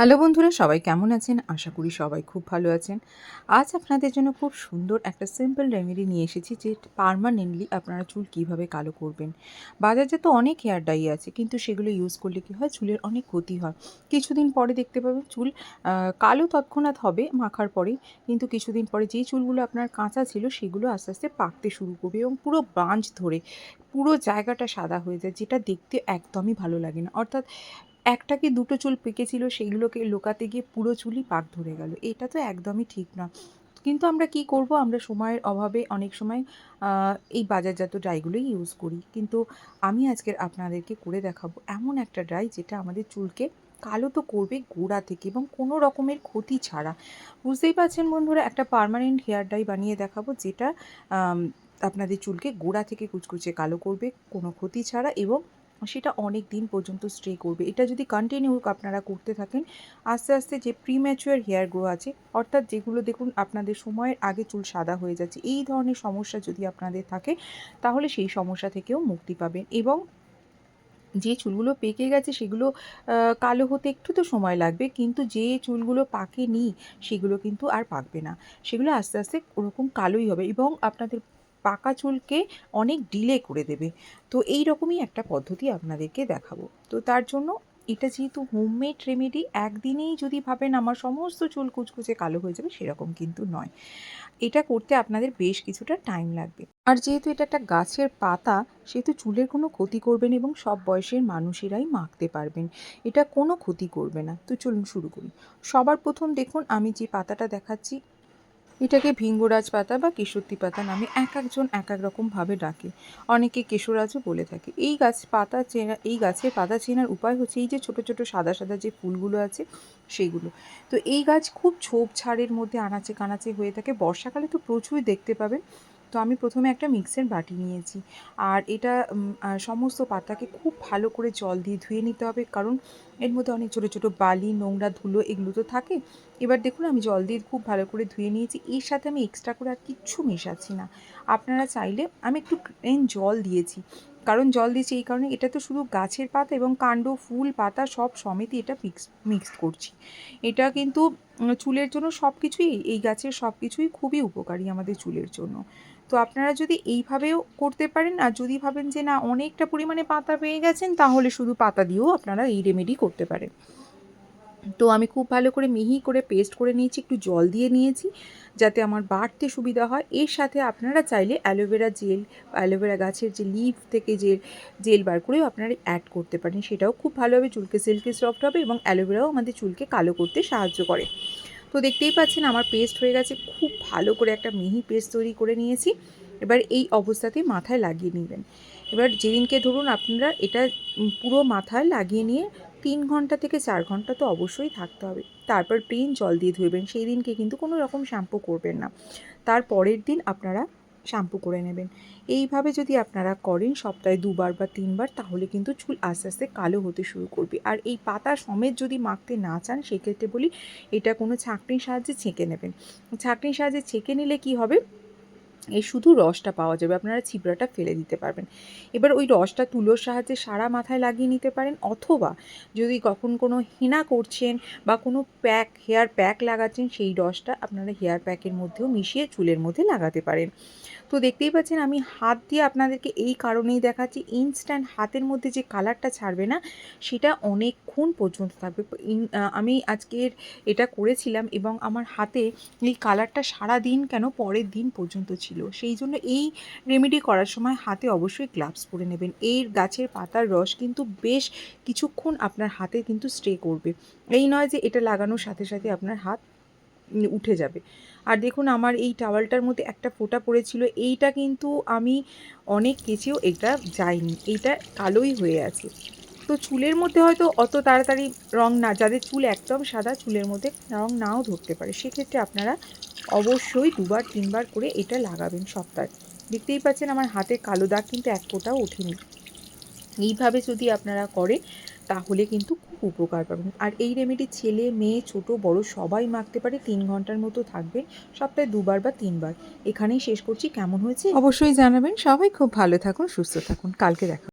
Hello বন্ধুরা, সবাই কেমন আছেন? আশা করি সবাই খুব ভালো আছেন। আজ আপনাদের জন্য খুব সুন্দর একটা সিম্পল রেমেডি নিয়ে এসেছি যে পারমানেন্টলি আপনারা চুল কীভাবে কালো করবেন। বাজারে তো অনেক হেয়ার ডাই আছে, কিন্তু সেগুলো ইউজ করলে কী হয়? চুলের অনেক ক্ষতি হয়। কিছুদিন পরে দেখতে পাবেন চুল কালো তৎক্ষণাৎ হবে মাখার পরেই, কিন্তু কিছুদিন পরে যেই চুলগুলো আপনার কাঁচা ছিল সেগুলো আস্তে আস্তে পাকতে শুরু করবে এবং পুরো বাঁচ ধরে, পুরো জায়গাটা সাদা হয়ে যায়, যেটা দেখতে একদমই ভালো লাগে না। অর্থাৎ একটা কি দুটো চুল পেকেছিল সেইগুলোকে লোকাতে গিয়ে পুরো চুলই পাক ধরে গেল। এটা তো একদমই ঠিক না। কিন্তু আমরা কি করব? আমরা সময়ের অভাবে অনেক সময় এই বাজারজাত ড্রাইগুলোই ইউজ করি। কিন্তু আমি আজকের আপনাদেরকে করে দেখাবো এমন একটা ড্রাই যেটা আমাদের চুলকে কালো তো করবে গোড়া থেকে এবং কোনো রকমের ক্ষতি ছাড়া। বুঝতেই পারছেন বন্ধুরা, একটা পার্মানেন্ট হেয়ার ড্রাই বানিয়ে দেখাবো যেটা আপনাদের চুলকে গোড়া থেকে কুচকুচে কালো করবে, কোনো ক্ষতি ছাড়া এবং সেটা অনেক দিন পর্যন্ত স্ট্রে করবে। এটা যদি কন্টিনিউ আপনারা করতে থাকেন, আস্তে আস্তে যে প্রিম্যাচুয়ার হেয়ার গ্রো আছে, অর্থাৎ যেগুলো দেখুন আপনাদের সময়ের আগে চুল সাদা হয়ে যাচ্ছে, এই ধরনের সমস্যা যদি আপনাদের থাকে, তাহলে সেই সমস্যা থেকেও মুক্তি পাবেন। এবং যে চুলগুলো পেকে গেছে, সেগুলো কালো হতে একটু তো সময় লাগবে, কিন্তু যে চুলগুলো পাকেনি, সেগুলো কিন্তু আর পাকবে না। সেগুলো আস্তে আস্তে ওরকম কালোই হবে। এবং আপনাদের পাকা চুলকে অনেক ডিলে করে দেবে। তো এই রকমই একটা পদ্ধতি আপনাদেরকে দেখাবো। তো তার জন্য এটা যেহেতু হোমমেড রেমেডি একদিনেই যদি ভাবেন আমার সমস্ত চুল কুচকুচে কালো হয়ে যাবে, সেরকম কিন্তু নয়। এটা করতে আপনাদের বেশ কিছুটা টাইম লাগবে। আর যেহেতু এটা একটা গাছের পাতা, সেহেতু চুলের কোনো ক্ষতি করবে না এবং সব বয়সের মানুষেরাই মাখতে পারবেন। এটা কোনো ক্ষতি করবে না। তো চলুন শুরু করি। সবার প্রথম দেখুন, আমি যে পাতাটা দেখাচ্ছি এটাকে ভিঙ্গরাজ পাতা বা কেশরতি পাতা নামে এক একজন এক এক রকমভাবে ডাকে। অনেকে কেশরাজও বলে থাকে। এই গাছ পাতা চেনা, এই গাছের পাতা চেনার উপায় হচ্ছে এই যে ছোট ছোট সাদা সাদা যে ফুলগুলো আছে সেইগুলো তো এই গাছ খুব ঝোপঝাড়ের মধ্যে আনাচে কানাচে হয়ে থাকে। বর্ষাকালে তো প্রচুর দেখতে পাবেন। তো আমি প্রথমে একটা মিক্সের বাটি নিয়েছি। আর এটা সমস্ত পাতাকে খুব ভালো করে জল দিয়ে ধুয়ে নিতে হবে। কারণ এর মধ্যে অনেক ছোটো ছোটো বালি, নোংরা ধুলো এগুলো তো থাকে। এবার দেখুন, আমি জল দিয়ে খুব ভালো করে ধুয়ে নিয়েছি। এর সাথে আমি এক্সট্রা করে আর কিচ্ছু মেশাচ্ছি না। আপনারা চাইলে আমি একটু প্লেন জল দিয়েছি। কারণ জল দিয়েছি এই কারণে এটা তো শুধু গাছের পাতা এবং কাণ্ড, ফুল, পাতা সব সমেতই এটা মিক্স মিক্স করছি। এটা কিন্তু চুলের জন্য সব কিছুই এই গাছের সব কিছুই খুবই উপকারী আমাদের চুলের জন্য। তো আপনারা যদি এইভাবেও করতে পারেন আর যদি ভাবেন যে না, অনেকটা পরিমাণে পাতা পেয়ে গেছেন, তাহলে শুধু পাতা দিয়েও আপনারা এই রেমেডি করতে পারেন। তো আমি খুব ভালো করে মিহি করে পেস্ট করে নিয়েছি, একটু জল দিয়ে নিয়েছি, যাতে আমার বাড়তে সুবিধা হয়। এর সাথে আপনারা চাইলে অ্যালোভেরা জেল, অ্যালোভেরা গাছের যে লিভ থেকে যে জেল বার করেও আপনারা অ্যাড করতে পারেন। সেটাও খুব ভালোভাবে চুলকে সিল্কি সফট হবে এবং অ্যালোভেরাও আমাদের চুলকে কালো করতে সাহায্য করে। তো দেখতেই পাচ্ছেন আমার পেস্ট হয়ে গেছে, খুব ভালো করে একটা মিহি পেস্ট তৈরি করে নিয়েছি। এবার এই অবস্থাতে মাথায় লাগিয়ে নেবেন। এবার যেদিনকে ধরুন আপনারা এটা পুরো মাথায় লাগিয়ে নিয়ে তিন ঘণ্টা থেকে চার ঘণ্টা তো অবশ্যই থাকতে হবে। তারপর প্লেন জল দিয়ে ধুবেন সেই দিনকে কিন্তু কোনো রকম শ্যাম্পু করবেন না। তার পরের দিন আপনারা শ্যাম্পু করে নেবেন। এইভাবে যদি আপনারা করেন, সপ্তাহে দুবার বা তিনবার, তাহলে কিন্তু চুল আস্তে আস্তে কালো হতে শুরু করবে। আর এই পাতা সমেত যদি মাখতে না চান, সেক্ষেত্রে বলি, এটা কোনো ছাঁকনির সাহায্যে ছেঁকে নেবেন। ছাঁকনির সাহায্যে ছেঁকে নিলে কি হবে? এই শুধু রসটা পাওয়া যাবে, আপনারা ছিবড়াটা ফেলে দিতে পারবেন। এবার ওই রসটা তুলোর সাহায্যে সারা মাথায় লাগিয়ে নিতে পারেন, অথবা যদি কখন কোনো হেনা করছেন বা কোনো প্যাক, হেয়ার প্যাক লাগাচ্ছেন, সেই রসটা আপনারা হেয়ার প্যাকের মধ্যেও মিশিয়ে চুলের মধ্যে লাগাতে পারেন। তো দেখতেই পাচ্ছেন, আমি হাত দিয়ে আপনাদেরকে এই কারণেই দেখাচ্ছি ইনস্ট্যান্ট হাতের মধ্যে যে কালারটা ছাড়বে না, সেটা অনেকক্ষণ পর্যন্ত থাকবে। আমি আজকের এটা করেছিলাম এবং আমার হাতে এই কালারটা সারা দিন কেন পরের দিন পর্যন্ত ছিল সেই জন্য এই রেমেডি করার সময় হাতে অবশ্যই গ্লাভস পরে নেবেন। এই গাছের পাতার রস কিন্তু বেশ কিছুক্ষণ আপনার হাতে কিন্তু স্টে করবে। এই নয় যে এটা লাগানোর সাথে সাথে আপনার হাত উঠে যাবে। আর দেখুন, আমার এই টাওয়ালটার মধ্যে একটা ফোঁটা পড়েছিল। এইটা কিন্তু আমি অনেক কেচেও এটা যায়নি এইটা কালোই হয়ে আছে। তো চুলের মধ্যে হয়তো অত তাড়াতাড়ি রং না, যাদের চুল একদম সাদা, চুলের মধ্যে রং নাও ধরতে পারে। সেক্ষেত্রে আপনারা অবশ্যই দুবার, তিনবার করে এটা লাগাবেন সপ্তাহে। দেখতেই পাচ্ছেন আমার হাতে কালো দাগ কিন্তু এক ফোঁটাও ওঠেনি। এইভাবে যদি আপনারা করেন তাহলে কিন্তু খুব উপকার পাবেন। আর এই রেমেডি ছেলে, মেয়ে, ছোট, বড় সবাই মাখতে পারে, তিন ঘণ্টার মতো থাকবে সপ্তাহে দুবার বা তিনবার। এখানেই শেষ করছি। কেমন হয়েছে? অবশ্যই জানাবেন। সবাই খুব ভালো থাকুন, সুস্থ থাকুন। কালকে দেখা